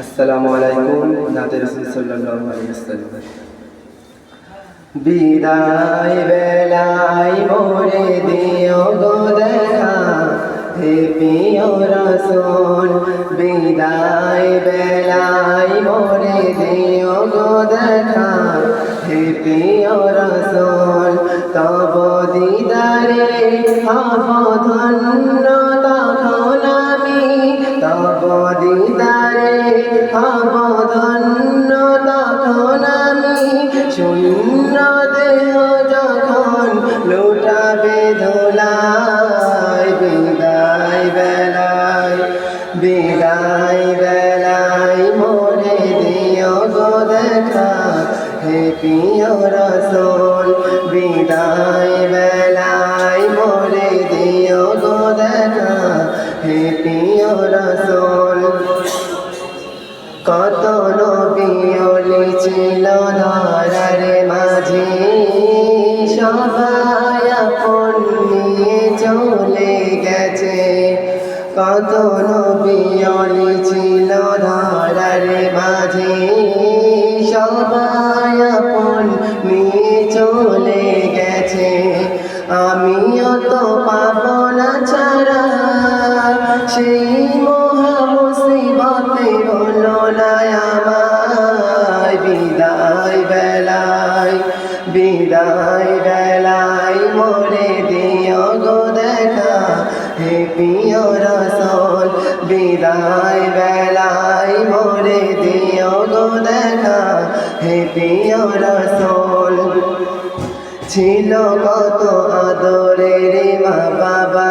আসসালামু আলাইকুম নাতে রাসূল সাল্লাল্লাহু আলাইহি ওয়াসাল্লাম। বিদায় বেলায় মোরে দিও গো দেখা, হে প্রিয় রাসূল। বিদায় বেলায় মোরে দিও গো দেখা, হে প্রিয় রাসূল। তব দিদারে হব শূন্য দেহ যখন লুটাবে ধোলায় বিদায় বেলায় বিদায় বেলায় মোরে দিও গো দেখা হে প্রিয় রসোল, বিদায় বেলায় মোরে দিও গো দেখা হে প্রিয় রসোল। কত ছিল ধরার মাঝে, সবাই আপন নিয়ে চলে গেছে। কত নবিয়লি ছিল ধরার মাঝে, সবাই আপন নিয়ে চলে গেছে। আমিও তো পাবো না ছাড়া, সেই বিদায় বেলায় মোরে দিও গো দেখা। হে প্রিয় রসল বিদায় বেলায় মোরে দিও গো দেখা। হে প্রিয় রসল, ছিল কত আদরের মা বাবা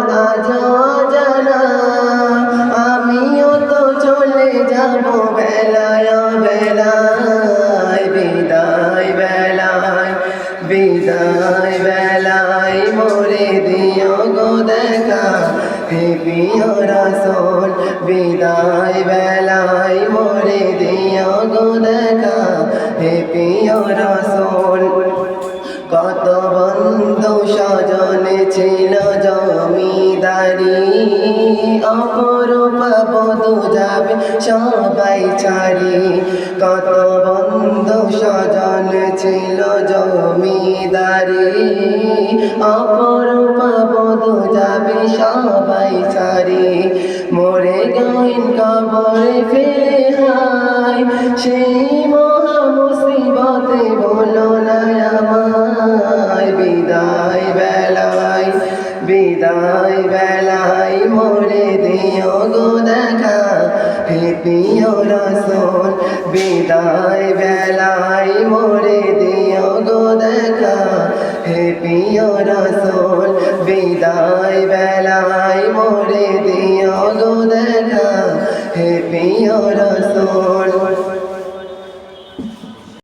প্রিয় রসোল, বিদায় বেলায় মোরে দিও গো দেখা। হে প্রিয় রসোল, কত বন্ধু স্বজনে ছিল জমিদারি। অপরূপ বধু যাবে সবাই ছাড়ি। কত বন্ধু স্বজন ছিল জমিদারি। অপরূপ সবাই ছাড়ি মোরে গাইন কবরে ফিরে হায় সেই মহা মুসিবতে বলো না আমায়, বিদায় বিদায় মোরে দিও গো দেখা প্রিয় রসোল। বিদায় বেলায় মোরে দিও গো দেখা হে বেলায় Señor.